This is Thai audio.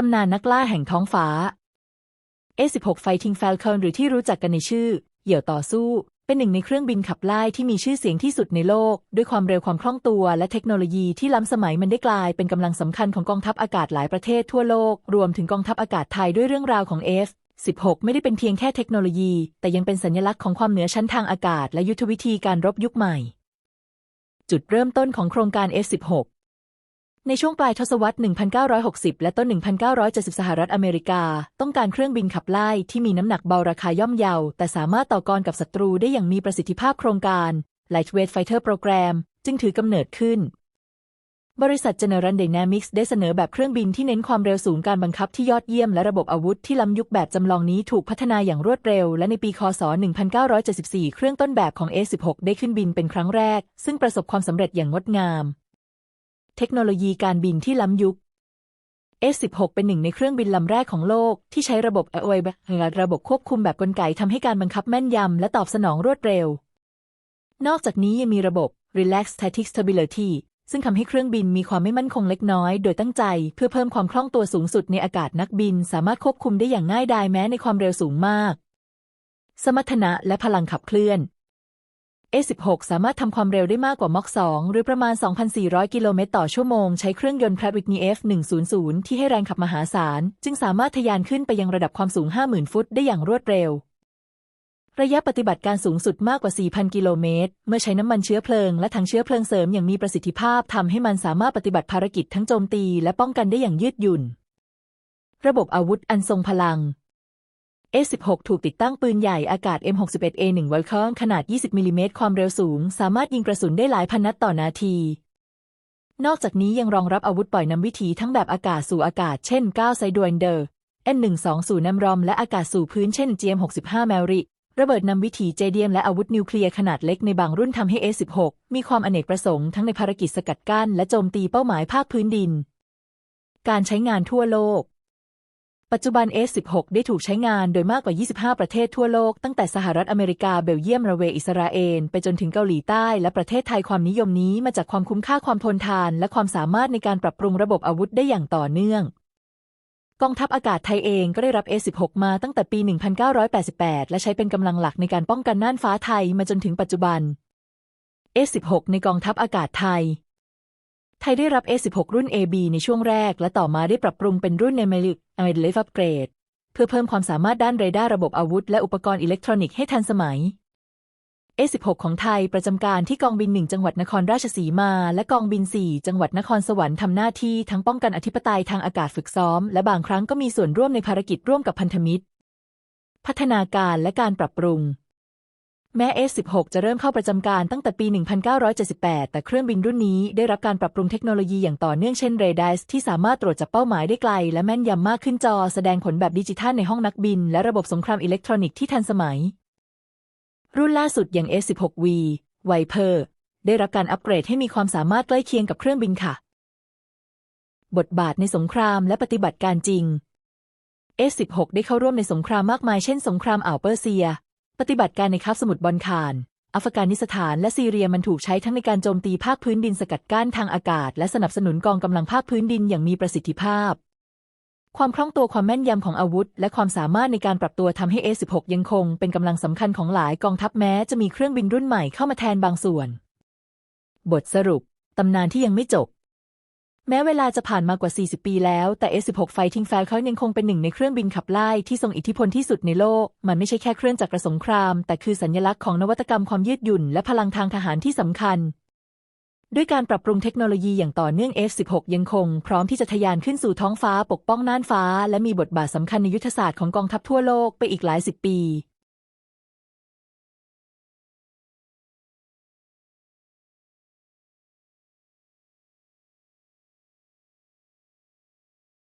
ตำนานนักล่าแห่งท้องฟ้า A16 Fighting Falcon หรือที่รู้จักกันในชื่อ เหยี่ยวต่อสู้ เป็นหนึ่งในเครื่องบินขับไล่ที่มีชื่อเสียงที่สุดในโลก ด้วยความเร็วความคล่องตัว และเทคโนโลยีที่ล้ำสมัยมันได้กลายเป็นกำลังสำคัญของกองทัพอากาศหลายประเทศทั่วโลก รวมถึงกองทัพอากาศไทยด้วยเรื่องราวของ F 16 ไม่ได้เป็นเพียงแค่เทคโนโลยี แต่ยังเป็นสัญลักษณ์ของความเหนือชั้นทางอากาศ และยุทธวิธีการรบยุคใหม่ จุดเริ่มต้นของโครงการ F16 ในช่วงปลายทศวรรษ 1960 และต้น 1970 สหรัฐอเมริกา ต้องการเครื่องบินขับไล่ที่มีน้ำหนักเบาราคาย่อมเยา แต่สามารถต่อกรกับศัตรูได้อย่างมีประสิทธิภาพโครงการ Lightweight Fighter Program จึงถือกำเนิดขึ้น บริษัท General Dynamics ได้เสนอแบบเครื่องบินที่เน้นความเร็วสูงการบังคับที่ยอดเยี่ยมและระบบอาวุธที่ล้ำยุคแบบจำลองนี้ถูกพัฒนาอย่างรวดเร็ว และในปีคศ 1974 เครื่องต้นแบบของ A16 ได้ขึ้นบินเป็นครั้งแรก ซึ่งประสบความสำเร็จอย่างงดงาม เทคโนโลยีการบินที่ล้ำยุค F16 เป็นหนึ่งในเครื่องบินลำแรกของโลก ที่ใช้ระบบ AOA ระบบควบคุมแบบกลไกทำให้การบังคับแม่นยำและตอบสนองรวดเร็ว นอกจากนี้ยังมีระบบ Relax Static Stability ซึ่งทำให้เครื่องบินมีความไม่มั่นคงเล็กน้อย โดยตั้งใจเพื่อเพิ่มความคล่องตัวสูงสุดในอากาศนักบิน สามารถควบคุมได้อย่างง่ายดายแม้ในความเร็วสูงมาก สมรรถนะและพลังขับเคลื่อน A16 สามารถทำความเร็วได้มากกว่า Mach 2หรือประมาณ 2,400 กิโลเมตรต่อชั่วโมง ใช้เครื่องยนต์ Pratt Whitney F100 ที่ให้แรงขับมหาศาล จึงสามารถทะยานขึ้นไปยังระดับความสูง 50,000 ฟุตได้อย่างรวดเร็ว ระยะปฏิบัติการสูงสุดมากกว่า 4,000 กิโลเมตร เมื่อใช้น้ำมันเชื้อเพลิงและถังเชื้อเพลิงเสริมอย่างมีประสิทธิภาพทำให้มันสามารถปฏิบัติภารกิจทั้งโจมตีและป้องกันได้อย่างยืดหยุ่นระบบอาวุธอันทรงพลัง A16 ถูกติดตั้งปืนใหญ่อากาศ M61A1 ไวลคอนขนาด 20มิลลิเมตรความเร็วสูง สามารถยิงกระสุนได้หลายพันนัดต่อนาที นอกจากนี้ยังรองรับอาวุธปล่อยนำวิถีทั้งแบบอากาศสู่อากาศ เช่น 9 ไซดวนเดอร์ M120 น้ำรอมและอากาศสู่พื้นเช่น GM65 แมริระเบิดนำวิถีเจเดียมและอาวุธนิวเคลียร์ขนาดเล็กในบางรุ่นทำให้ A16 มีความอเนกประสงค์ทั้งในภารกิจสกัดกั้นและโจมตีเป้าหมายภาคพื้นดิน การใช้งานทั่วโลก ปัจจุบัน S16 ได้ถูกใช้งานโดยมากกว่า 25 ประเทศทั่วโลก ตั้งแต่สหรัฐอเมริกา เบลเยียมนอร์เวย์ อิสราเอล ไปจนถึงเกาหลีใต้ และประเทศไทยความนิยมนี้มาจากความคุ้มค่าความทนทาน และความสามารถในการปรับปรุงระบบอาวุธได้อย่างต่อเนื่อง กองทัพอากาศไทยเองก็ได้รับ S16 มาตั้งแต่ปี 1988 และใช้เป็นกำลังหลักในการป้องกันน่านฟ้าไทยมาจนถึงปัจจุบัน S16 ในกองทัพอากาศไทย ไทยได้รับ A16 รุ่น AB ในช่วงแรก และต่อมาได้ปรับปรุงเป็นรุ่น n e m e l i c a m e d l i f Upgrade เพื่อเพิ่มความสามารถด้านเรดาร์ระบบอาวุธ และอุปกรณ์อิเล็กทรอนิกส์ให้ทันสมัย A16 ของไทยประจำการที่กองบิน 1 จังหวัดนครราชสีมา และกองบิน 4 จังหวัดนครสวรรค์ทำหน้าที่ทั้งป้องกันอธิปไตยทางอากาศฝึกซ้อม และบางครั้งก็มีส่วนร่วมในภารกิจร่วมกับพันธมิตร พัฒนาการและการปรับปรุง แม้ S16 จะเริ่มเข้าประจำการตั้งแต่ปี 1978 แต่เครื่องบินรุ่นนี้ได้รับการปรับปรุงเทคโนโลยีอย่างต่อเนื่องเช่นเรดาร์ที่สามารถตรวจจับเป้าหมายได้ไกล และแม่นยำมากขึ้นจอแสดงผลแบบดิจิทัลในห้องนักบิน และระบบสงครามอิเล็กทรอนิกส์ที่ทันสมัย รุ่นล่าสุดอย่าง S16V Viper ได้รับการอัปเกรดให้มีความสามารถใกล้เคียงกับเครื่องบินค่ะ บทบาทในสงครามและปฏิบัติการจริง S16 ได้เข้าร่วมในสงครามมากมายเช่นสงครามอ่าวเปอร์เซีย ปฏิบัติการในคาบสมุทรบอลข่านอัฟกานิสถานและซีเรียมันถูกใช้ทั้งในการโจมตีภาคพื้นดินสกัดกั้นทางอากาศ และสนับสนุนกองกำลังภาคพื้นดินอย่างมีประสิทธิภาพ ความคล่องตัวความแม่นยำของอาวุธ และความสามารถในการปรับตัวทำให้ A16 ยังคงเป็นกำลังสำคัญของหลายกองทัพแม้จะมีเครื่องบินรุ่นใหม่เข้ามาแทนบางส่วน บทสรุป ตำนานที่ยังไม่จบ แม้เวลาจะผ่านมากว่า 40 ปีแล้ว แต่ S16 Fighting Falcon ยังคงเป็นหนึ่งในเครื่องบินขับไล่ที่ทรงอิทธิพลที่สุดในโลก มันไม่ใช่แค่เครื่องจักรสงคราม แต่คือสัญลักษณ์ของนวัตกรรมความยืดหยุ่น และพลังทางทหารที่สำคัญ ด้วยการปรับปรุงเทคโนโลยีอย่างต่อเนื่อง F16 ยังคง พร้อมที่จะทะยานขึ้นสู่ท้องฟ้าปกป้องน่านฟ้า และมีบทบาทสำคัญในยุทธศาสตร์ของกองทัพทั่วโลกไปอีกหลายสิบปี